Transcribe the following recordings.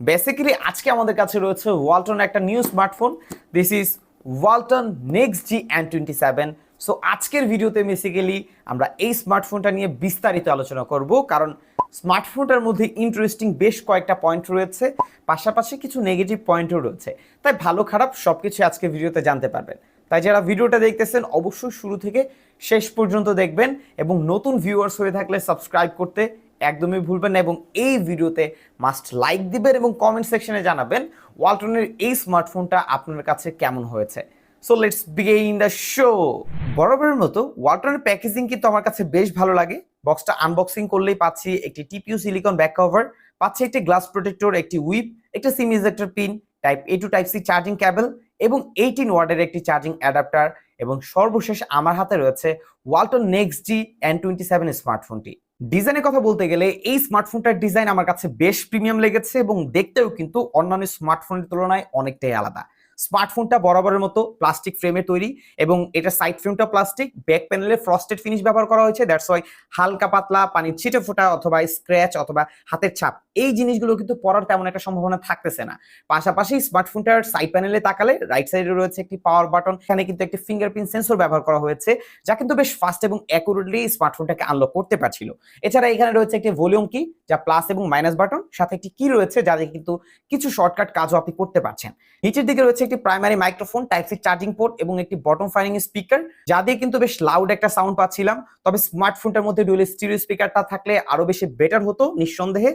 Basically আজকে আমাদের কাছে রয়েছে ওয়ালটন একটা new smartphone this is Walton next G and twenty seven so আজকের ভিডিওতে বেসিক্যালি আমরা এই স্মার্টফোনটা নিয়ে বিস্তারিত আলোচনা করব। কারণ স্মার্টফোনটার মধ্যে ইন্টারেস্টিং বেশ কয়েকটা পয়েন্ট রয়েছে। পাশাপাশি কিছু নেগেটিভ পয়েন্টও রয়েছে। তাই ভালো খারাপ সব কিছু আজকে ভিডিওতে জানতে পারবেন। তাই যারা ভিডিওটা দেখতেছেন, অবশ্যই শুরু থেকে শেষ পর্যন্ত দেখবেন এবং নতুন ভিউয়ার্স হয়ে থাকলে সাবস্ক্রাইব করতে একদমই ভুলবেন না এবং এই ভিডিওতে মাস্ট লাইক দিবেন এবং কমেন্ট সেকশনে জানাবেন ওয়ালটনের এই স্মার্টফোনটা আপনার কাছে কেমন হয়েছে। So let's begin the show বরাবরের মতো ওয়ালটনের প্যাকেজিং কিন্তু আমার কাছে বেশ ভালো লাগে। বক্সটা আনবক্সিং করলেই পাচ্ছি একটি টিপিউ সিলিকন ব্যাক কভার পাচ্ছি একটি গ্লাস প্রোটেক্টর একটি উইপ একটা SIM ejector pin type A to type C charging cable এবং এইটিন ওয়ার্ডের একটি চার্জিং অ্যাডাপ্টার এবং সর্বশেষ আমার হাতে রয়েছে Walton next G N twenty seven স্মার্টফোনটি ডিজাইনের কথা বলতে গেলে এই স্মার্টফোনটার ডিজাইন আমার কাছে বেশ প্রিমিয়াম লেগেছে এবং দেখতেও কিন্তু অন্যান্য স্মার্টফোনের তুলনায় অনেকটাই আলাদা। স্মার্টফোনটা বরাবরের মতো প্লাস্টিক ফ্রেমে তৈরি এবং এটা সাইড ফ্রেমটা প্লাস্টিক ব্যাক প্যানেলে ফ্রস্টেড ফিনিশ ব্যবহার করা হয়েছে দ্যাটস ওয়াই হালকা পাতলা, পানির ছিটে ফোটা অথবা স্ক্র্যাচ অথবা হাতের ছাপ এই জিনিসগুলো কিন্তু পড়ার তেমন একটা সম্ভাবনা থাকতেছে না। পাশাপাশি স্মার্টফোনটার সাইড প্যানেলে তাকালে রাইট সাইডে রয়েছে একটি পাওয়ার বাটন এখানে কিন্তু একটি ফিঙ্গারপ্রিন্ট সেন্সর ব্যবহার করা হয়েছে, যা কিন্তু বেশ ফাস্ট এবং অ্যাকুরেটলি স্মার্টফোনটাকে আনলক করতে পারছিল। এছাড়া এখানে রয়েছে একটি ভলিউম কি যা প্লাস এবং মাইনাস বাটন সাথে একটি কি রয়েছে যাতে কিন্তু কিছু শর্টকাট কাজও আপনি করতে পারছেন। নিচের দিকে রয়েছে একটি primary microphone type C charging port এবং একটি বটম ফায়ারিং স্পিকার যা দিয়ে কিন্তু বেশ লাউড একটা সাউন্ড পাচ্ছিলাম। তবে স্মার্টফোনটার মধ্যে ডুয়েল স্টিরিও স্পিকারটা থাকলে আরও বেশি বেটার হতো নিঃসন্দেহে।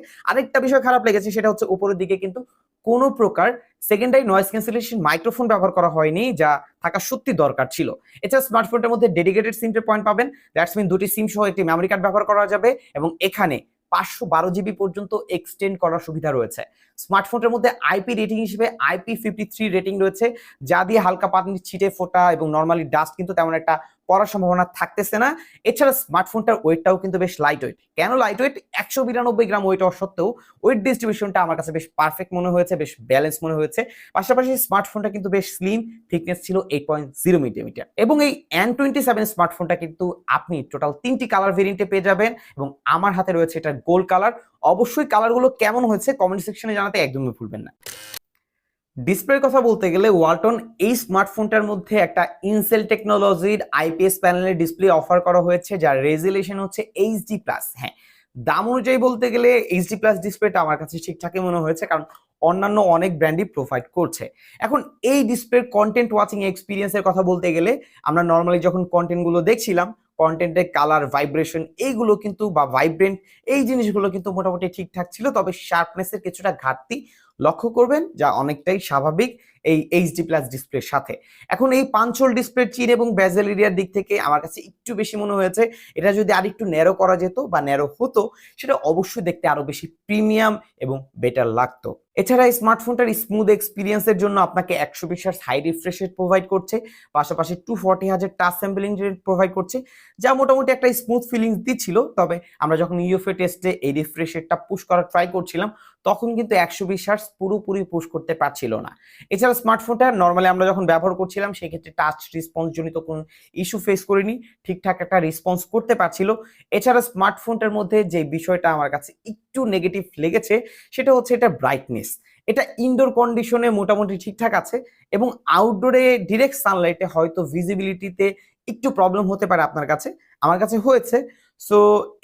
আরেকটা বিষয় খারাপ লেগেছে, সেটা হচ্ছে উপরের দিকে কিন্তু কোনো প্রকার সেকেন্ডারি নয়েজ ক্যান্সেলেশন মাইক্রোফোন ব্যবহার করা হয়নি, যা থাকা সত্যি দরকার ছিল। এছাড়া স্মার্টফোনটার মধ্যে ডেডিকেটেড সিমটের পয়েন্ট পাবেন দ্যাটস মিন দুটি সিম সহ একটি মেমোরি কার্ড ব্যবহার করা যাবে, এবং এখানে পাঁচশো বারো জিবি পর্যন্ত এক্সটেন্ড করার সুবিধা রয়েছে। স্মার্টফোনটার মধ্যে আইপি রেটিং হিসেবে আইপি ফিফটি থ্রি রেটিং রয়েছে। যা দিয়ে হালকা পাতনি ছিটে ফোটা এবং নর্মালি ডাস্ট কিন্তু তেমন একটা পড়ার সম্ভাবনা থাকতেছে না। এছাড়া স্মার্টফোনটার ওয়েটটাও কিন্তু বেশ লাইট ওয়েট কেন লাইট ওয়েট একশো বিরানব্বই গ্রাম ওয়েট হওয়া সত্ত্বেও ওয়েট ডিস্ট্রিবিউশনটা আমার কাছে বেশ পারফেক্ট মনে হয়েছে, বেশ ব্যালেন্স মনে হয়েছে। পাশাপাশি স্মার্টফোনটা কিন্তু বেশ স্লিম থিকনেস ছিল এইট পয়েন্ট জিরো মিলিমিটার এবং এই এন টোয়েন্টি সেভেন স্মার্টফোনটা কিন্তু আপনি টোটাল তিনটি কালার ভেরিয়েন্টে পেয়ে যাবেন এবং আমার হাতে রয়েছে এটা গোল্ড কালার অবশ্যই কালারগুলো কেমন হয়েছে কমেন্ট সেকশনে জানাতে একদমই ভুলবেন না। ডিসপ্লের কথা বলতে গেলে ওয়ালটন এই স্মার্টফোনটার মধ্যে একটা ইনসেল টেকনোলজির আইপিএস প্যানেলের ডিসপ্লে অফার করা হয়েছে, যার রেজুলেশন হচ্ছে এইচডি প্লাস হ্যাঁ দাম অনুযায়ী বলতে গেলে এইচডি প্লাস ডিসপ্লেটা আমার কাছে ঠিকঠাকই মনে হয়েছে, কারণ অন্যান্য অনেক ব্র্যান্ডই প্রোভাইড করছে। এখন এই ডিসপ্লের কন্টেন্ট ওয়াচিং এক্সপিরিয়েন্সের কথা বলতে গেলে আমরা নর্মালি যখন কন্টেন্টগুলো দেখছিলাম কন্টেন্টের কালার ভাইব্রেশন এইগুলো কিন্তু বা ভাইব্রেন্ট এই জিনিসগুলো কিন্তু মোটামুটি ঠিকঠাক ছিল, তবে শার্পনেসের কিছুটা ঘাটতি লক্ষ্য করবেন যা অনেকটাই স্বাভাবিক এই এইচডি প্লাস ডিসপ্লের সাথে। এখন এই পাঞ্চল ডিসপ্লে চির এবং ব্যাজেল এরিয়ার দিক থেকে আমার কাছে একটু বেশি মনে হয়েছে। এটা যদি আর একটু ন্যারো করা যেত বা ন্যারো হতো, সেটা অবশ্যই দেখতে আরও বেশি প্রিমিয়াম এবং বেটার লাগতো। এছাড়া এই স্মার্টফোনটার স্মুথ এক্সপিরিয়েন্সের জন্য আপনাকে একশো বিশ হাই রিফ্রেশ রেট প্রোভাইড করছে, পাশাপাশি টু ফর্টি হাজার টাচ স্যাম্পলিং রেট প্রোভাইড করছে, যা মোটামুটি একটা স্মুথ ফিলিংস দিচ্ছিল। তবে আমরা যখন ইউএফএ টেস্টে এই রিফ্রেশ রেটটা পুশ করার ট্রাই করছিলাম, তখন কিন্তু একশো বিশ হার্স পুরোপুরি পুশ করতে পারছিল না। এছাড়া স্মার্টফোনটা নর্মালি আমরা যখন ব্যবহার করছিলাম, সেক্ষেত্রে টাচ রেসপন্স জনিত কোনো ইস্যু ফেস করিনি, ঠিকঠাক একটা রেসপন্স করতে পারছিল। এছাড়া স্মার্টফোনটার মধ্যে যে বিষয়টা আমার কাছে একটু নেগেটিভ লেগেছে, সেটা হচ্ছে এটা ব্রাইটনেস এটা ইনডোর কন্ডিশনে মোটামুটি ঠিকঠাক আছে এবং আউটডোরে ডিরেক্ট সানলাইটে হয়তো ভিজিবিলিটিতে একটু প্রবলেম হতে পারে আপনার কাছে। আমার কাছে হয়েছে। সো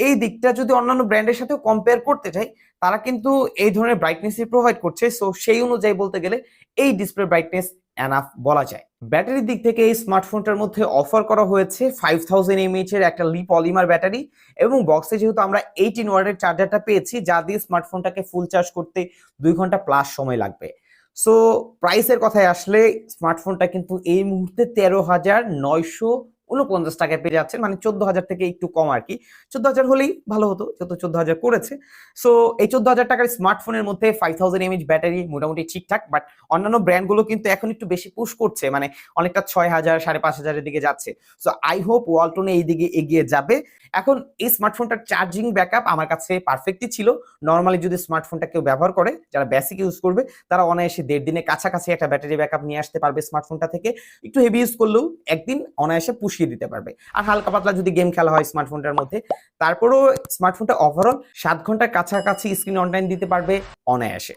এই দিকটা যদি অন্যান্য ব্র্যান্ডের সাথেও কম্পেয়ার করতে চাই তারা কিন্তু এই ধরনের ব্রাইটনেসই প্রোভাইড করছে। সো সেই অনুযায়ী বলতে গেলে এই ডিসপ্লে ব্রাইটনেস এনাফ বলা যায়। ব্যাটারির দিক থেকে এই স্মার্টফোনটার মধ্যে অফার করা হয়েছে ফাইভ থাউজেন্ড এমএইচ এর একটা লি পলিমার ব্যাটারি এবং বক্সে যেহেতু আমরা এইটিন ওয়ার্ডের চার্জারটা পেয়েছি, যা দিয়ে স্মার্টফোনটাকে ফুল চার্জ করতে দুই ঘণ্টা প্লাস সময় লাগবে। সো প্রাইসের কথায় আসলে স্মার্টফোনটা কিন্তু এই মুহূর্তে তেরো হাজার নয়শো উনপঞ্চাশ টাকায় পেয়ে যাচ্ছেন মানে চোদ্দ হাজার থেকে একটু কম আর কি। চোদ্দ হাজার হলেই ভালো হতো, যেহেতু চোদ্দ হাজার করেছে। সো এই চোদ্দ হাজার টাকার স্মার্টফোনের মধ্যে ফাইভ থাউজেন্ড এমএইচ ব্যাটারি মোটামুটি ঠিকঠাক বাট অন্যান্য ব্র্যান্ডগুলো কিন্তু এখন একটু বেশি পুশ করছে মানে অনেকটা ছয় হাজার সাড়ে পাঁচ হাজারের দিকে যাচ্ছে। সো আই হোপ ওয়ালটনে এই দিকে এগিয়ে যাবে। এখন এই স্মার্টফোনটার চার্জিং ব্যাকআপ আমার কাছে পারফেক্টই ছিল। নর্মালি যদি স্মার্টফোনটা কেউ ব্যবহার করে, যারা বেসিক ইউজ করবে, তারা অনায়াসে দেড় দিনে কাছাকাছি একটা ব্যাটারি ব্যাকআপ নিয়ে আসতে পারবে স্মার্টফোনটা থেকে। একটু হেভি ইউজ করলেও একদিন অনায়াসে পুষিয়ে দিতে পারবে। আর হালকা পাতলা যদি গেম খেলা হয় স্মার্টফোনটার মধ্যে, তারপরেও স্মার্টফোনটা ওভারঅল সাত ঘণ্টার কাছাকাছি স্ক্রিন অনলাইন দিতে পারবে অনায়াসে।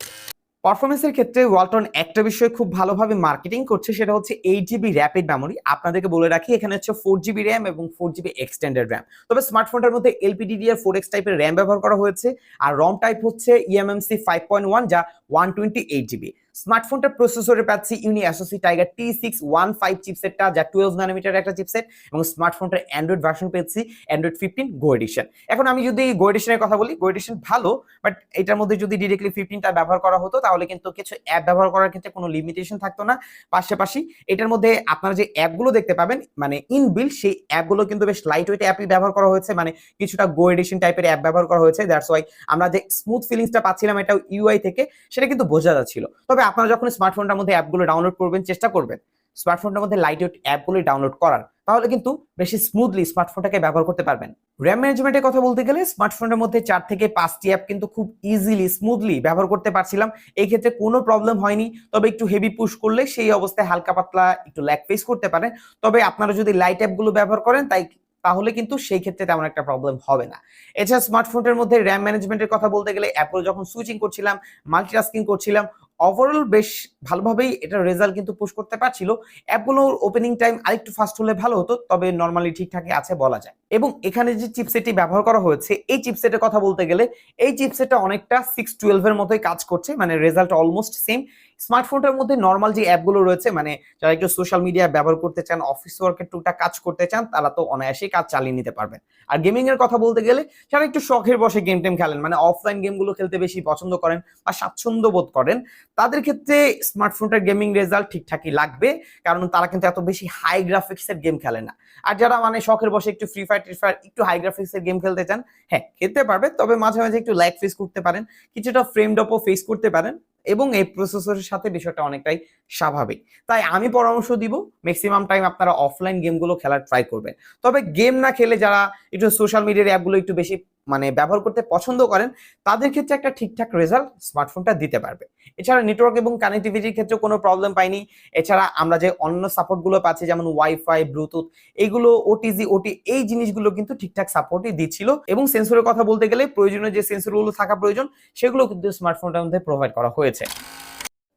পারফরমেন্সের ক্ষেত্রে ওয়ালটন একটা বিষয় খুব ভালোভাবে মার্কেটিং করছে, সেটা হচ্ছে এইট জিবি র্যাপিড মেমোরি আপনাদেরকে বলে রাখি, এখানে হচ্ছে ফোর জিবি র্যাম এবং ফোর জিবি এক্সটেন্ডেড র্যাম তবে স্মার্টফোনটার মধ্যে এলপিডিডিআর ফোর এক্স টাইপের র্যাম ব্যবহার করা হয়েছে, আর রম টাইপ হচ্ছে ইএমএমসি ফাইভ পয়েন্ট ওয়ান যা ওয়ান টোয়েন্টি এইট জিবি স্মার্টফোনটার প্রসেসরে পাচ্ছি Unisoc Tiger T six one five চিপসেটটা যা টুয়েলভ নানোমিটার একটা চিপসেট এবং স্মার্টফোনটার অ্যান্ড্রয়েড ভার্সন পেয়েছি অ্যান্ড্রয়েড ফিফটিন গো এডিশন এখন আমি যদি গো এডিশনের কথা বলি গো এডিশন ভালো বাট এটার মধ্যে যদি ডিরেক্টলি ফিফটিনটা ব্যবহার করা হতো, তাহলে কিন্তু কিছু অ্যাপ ব্যবহার করার ক্ষেত্রে কোনো লিমিটেশন থাকতো না। পাশাপাশি এটার মধ্যে আপনারা যে অ্যাপগুলো দেখতে পাবেন মানে ইনবিল সেই অ্যাপগুলো কিন্তু বেশ লাইট ওয়েট অ্যাপই ব্যবহার করা হয়েছে মানে কিছুটা গো এডিশন টাইপের অ্যাপ ব্যবহার করা হয়েছে দ্যাটস ওয়াই আমরা যে স্মুথ ফিলিংসটা পাচ্ছিলাম এটা ইউআই থেকে, সেটা কিন্তু বোঝা যাচ্ছিল। তবে আপনারা যখন স্মার্টফোনটার মধ্যে অ্যাপগুলো ডাউনলোড করবেন, চেষ্টা করবেন স্মার্টফোনটার মধ্যে লাইট ওয়েট অ্যাপগুলো ডাউনলোড করার, তাহলে কিন্তু বেশি স্মুথলি স্মার্টফোনটাকে ব্যবহার করতে পারবেন। র্যাম ম্যানেজমেন্টের কথা বলতে গেলে স্মার্টফোনের মধ্যে চার থেকে পাঁচটি অ্যাপ কিন্তু খুব ইজিলি স্মুথলি ব্যবহার করতে পারছিলাম। এই ক্ষেত্রে কোনো প্রবলেম হয়নি, তবে একটু হেভি পুশ করলে সেই অবস্থায় হালকা পাতলা একটু ল্যাক ফেস করতে পারেন। তবে আপনারা যদি লাইট অ্যাপগুলো ব্যবহার করেন, তাই তাহলে কিন্তু সেই ক্ষেত্রে তেমন একটা প্রবলেম হবে না। এছাড়া স্মার্টফোনের মধ্যে র্যাম ম্যানেজমেন্টের কথা বলতে গেলে অ্যাপগুলো যখন সুইচিং করছিলাম মাল্টিটাস্কিং করছিলাম ওভারঅল বেশ ভালোভাবেই এটা রেজাল্ট কিন্তু পুশ করতে পারছিল। অ্যাপগুলোর ওপেনিং টাইম আরেকটু ফাস্ট হলে ভালো হতো, তবে নর্মালি ঠিকঠাকই আছে বলা যায়। এবং এখানে যে চিপসেটটি ব্যবহার করা হয়েছে, এই চিপসেটের কথা বলতে গেলে এই চিপসেটটা অনেকটা সিক্স টুয়েলভের মতোই কাজ করছে মানে রেজাল্ট অলমোস্ট সেম স্মার্টফোনটার মধ্যে নর্মাল যে অ্যাপগুলো রয়েছে মানে যারা একটু সোশ্যাল মিডিয়া ব্যবহার করতে চান অফিস ওয়ার্কের টুকটা কাজ করতে চান, তারা তো অনায়াসেই কাজ চালিয়ে নিতে পারবেন। আর গেমিং এর কথা বলতে গেলে, যারা একটু শখের বসে গেম টেম খেলেন মানে অফলাইন গেমগুলো খেলতে বেশি পছন্দ করেন বা স্বাচ্ছন্দ্য বোধ করেন তাদের ক্ষেত্রে স্মার্টফোনটার গেমিং রেজাল্ট ঠিকঠাকই লাগবে, কারণ তারা কিন্তু এত বেশি হাই গ্রাফিক্সের গেম খেলে না। আর যারা মানে শখের বসে একটু ফ্রি ফায়ার ট্রি ফায়ার একটু হাই গ্রাফিক্সের গেম খেলতে চান হ্যাঁ খেলতে পারবে তবে মাঝে মাঝে একটু ল্যাগ ফেস করতে পারেন, কিছুটা ফ্রেম ডপও ফেস করতে পারেন, এবং এই প্রসেসরের সাথে বিষয়টা অনেকটাই স্বাভাবিক। তাই আমি পরামর্শ দিব ম্যাক্সিমাম টাইম আপনারা অফলাইন গেমগুলো খেলার ট্রাই করবেন। তবে গেম না খেলে যারা একটু সোশ্যাল মিডিয়ার অ্যাপগুলো একটু বেশি মানে ব্যবহার করতে পছন্দ করেন, তাদের ক্ষেত্রে একটা ঠিকঠাক রেজাল্ট স্মার্টফোনটা দিতে পারবে। এছাড়া নেটওয়ার্ক এবং কানেক্টিভিটির ক্ষেত্রে কোনো প্রবলেম পাইনি এছাড়া আমরা যে অন্য সাপোর্টগুলো পাচ্ছি, যেমন ওয়াইফাই ব্লুটুথ এইগুলো ওটিজি ওটি এই জিনিসগুলো কিন্তু ঠিকঠাক সাপোর্টই দিচ্ছিল। এবং সেন্সরের কথা বলতে গেলে প্রয়োজনীয় যে সেন্সরগুলো থাকা প্রয়োজন, সেগুলো কিন্তু স্মার্টফোনটার মধ্যে প্রোভাইড করা হয়েছে।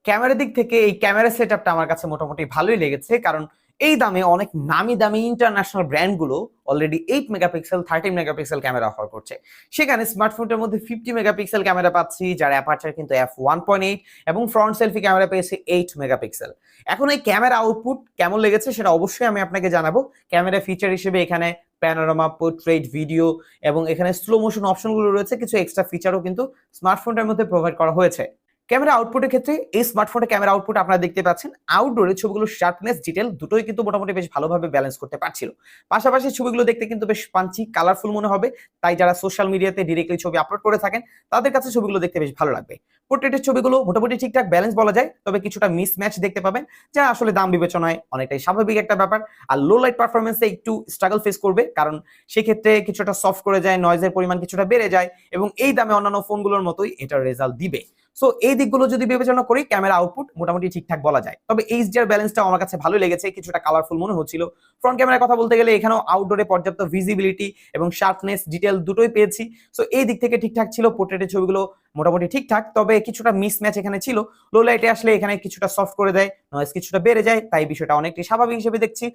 ক্যামেরার দিক থেকে এই ক্যামেরা সেট আমার কাছে মোটামুটি ভালোই লেগেছে, কারণ এই দামে অনেক নামি দামি international ব্র্যান্ডগুলো already eight megapixel thirteen megapixel camera offer করছে। সেখানে স্মার্টফোনটার মধ্যে ফিফটি মেগাপিক্সেল ক্যামেরা পাচ্ছি, যার অ্যাপারচার কিন্তু এফ ওয়ান পয়েন্ট এইট এবং ফ্রন্ট সেলফি ক্যামেরা পেয়েছে এইট মেগাপিক্সেল এখন এই ক্যামেরা আউটপুট কেমন লেগেছে সেটা অবশ্যই আমি আপনাকে জানাব। ক্যামেরা ফিচার হিসেবে এখানে প্যানোরামা পোর্ট্রেট ভিডিও এবং এখানে স্লো মোশন অপশনগুলো রয়েছে, কিছু এক্সট্রা ফিচারও কিন্তু স্মার্টফোনটার মধ্যে প্রোভাইড করা হয়েছে। ক্যামেরা আউটপুটের ক্ষেত্রে এই স্মার্টফোনে ক্যামেরা আউটপুট আপনারা দেখতে পাচ্ছেন। আউটডোরে ছবিগুলো শার্পনেস ডিটেল দুটোই কিন্তু মোটামুটি বেশ ভালোভাবে ব্যালেন্স করতে পারছিল। পাশাপাশি ছবিগুলো দেখতে কিন্তু বেশ পাঞ্চি কালারফুল মনে হবে। তাই যারা সোশ্যাল মিডিয়াতে ডিরেক্টলি ছবি আপলোড করে থাকেন, তাদের কাছে ছবিগুলো দেখতে বেশ ভালো লাগবে। পোর্ট্রেটের ছবিগুলো মোটামুটি ঠিকঠাক ব্যালেন্স বলা যায়, তবে কিছুটা মিস ম্যাচ দেখতে পাবেন, যা আসলে দাম বিবেচনায় অনেকটাই স্বাভাবিক একটা ব্যাপার। আর লো লাইট পারফরমেন্সে একটু স্ট্রাগল ফেস করবে, কারণ সেক্ষেত্রে কিছুটা সফট করে যায় নয়েজের পরিমাণ কিছুটা বেড়ে যায়, এবং এই দামে অন্যান্য ফোনগুলোর মতোই এটার রেজাল্ট দিবে। সো এই দিকগুলো যদি বিবেচনা করি ক্যামেরা আউটপুট মোটামুটি ঠিকঠাক বলা যায়। তবে এইচডিআর ব্যালেন্সটাও আমার কাছে ভালো লেগেছে, কিছুটা কালারফুল মনে হচ্ছিল। ফ্রন্ট ক্যামেরার কথা বলতে গেলে এখানেও আউটডোরে পর্যাপ্ত ভিজিবিলিটি এবং শার্পনেস ডিটেল দুটোই পেয়েছি। সো এই দিক থেকে ঠিকঠাক ছিল পোর্ট্রেটের ছবিগুলো মোটামুটি ঠিকঠাক, তবে কিছুটা মিস ম্যাচ এখানে ছিল। লো লাইটে আসলে এখানে কিছুটা সফট করে দেয় নয়েজ কিছুটা বেড়ে যায়, তাই বিষয়টা অনেকটাই স্বাভাবিক হিসেবে দেখছি।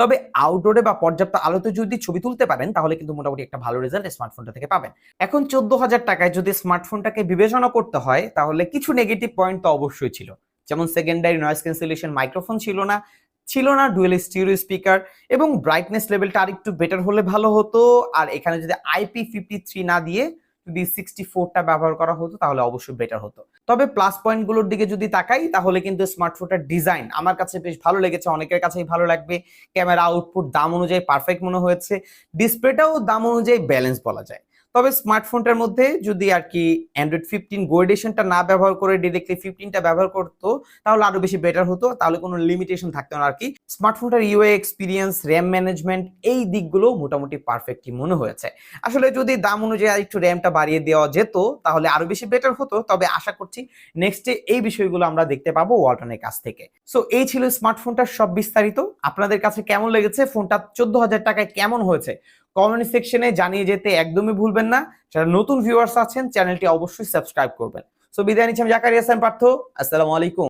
তবে আউটডোরে বা পর্যাপ্ত আলোতে যদি ছবি তুলতে পারেন, তাহলে কিন্তু মোটামুটি একটা ভালো রেজাল্ট স্মার্টফোনটা থেকে পাবেন। এখন চোদ্দ হাজার টাকায় যদি স্মার্টফোনটাকে বিবেচনা করতে হয়, তাহলে কিছু নেগেটিভ পয়েন্ট তো অবশ্যই ছিল। যেমন সেকেন্ডারি নয়েজ ক্যান্সেলেশন মাইক্রোফোন ছিল না ছিল না ডুয়েল স্টিরিও স্পিকার এবং ব্রাইটনেস লেভেলটা আরেকটু বেটার হলে ভালো হতো। আর এখানে যদি আইপি ফিফটি থ্রি না দিয়ে যদি সিক্সটি ফোরটা ব্যবহার করা হতো, তাহলে অবশ্যই বেটার হতো। তবে প্লাস পয়েন্টগুলোর দিকে যদি তাকাই, তাহলে কিন্তু স্মার্টফোনটার ডিজাইন আমার কাছে বেশ ভালো লেগেছে, অনেকের কাছেই ভালো লাগবে। ক্যামেরা আউটপুট দাম অনুযায়ী পারফেক্ট মনে হয়েছে। ডিসপ্লেটাও দাম অনুযায়ী ব্যালেন্স বলা যায়। তবে স্মার্টফোনটার মধ্যে যদি আর কি অ্যান্ড্রয়েড ফিফটিন গো এডিশনটা না ব্যবহার করে ডিরেক্টলি ফিফটিনটা ব্যবহার করতো, তাহলে আরও বেশি বেটার হতো, তাহলে কোনো লিমিটেশন থাকতো না আর কি। স্মার্টফোনটার ইউএ এক্সপিরিয়েন্স র্যাম ম্যানেজমেন্ট এই দিকগুলো মোটামুটি পারফেক্টলি মনে হয়েছে। আসলে যদি দাম অনুযায়ী একটু র্যামটা বাড়িয়ে দেওয়া যেত, তাহলে আরও বেশি বেটার হতো, তবে আশা করছি নেক্সটে এই বিষয়গুলো আমরা দেখতে পাবো ওয়ালটনের কাছ থেকে। সো এই ছিল স্মার্টফোনটার সব বিস্তারিত। আপনাদের কাছে কেমন লেগেছে? ফোনটা চোদ্দ হাজার টাকায় কেমন হয়েছে? কমেন্ট সেকশনে জানিয়ে যেতে একদমই ভুলবেন না। যারা নতুন ভিউয়ার্স আছেন চ্যানেলটি অবশ্যই সাবস্ক্রাইব করবেন। সো বিদায় নিচ্ছি আমি জাকারিয়া হাসান পার্থ। আসসালামু আলাইকুম।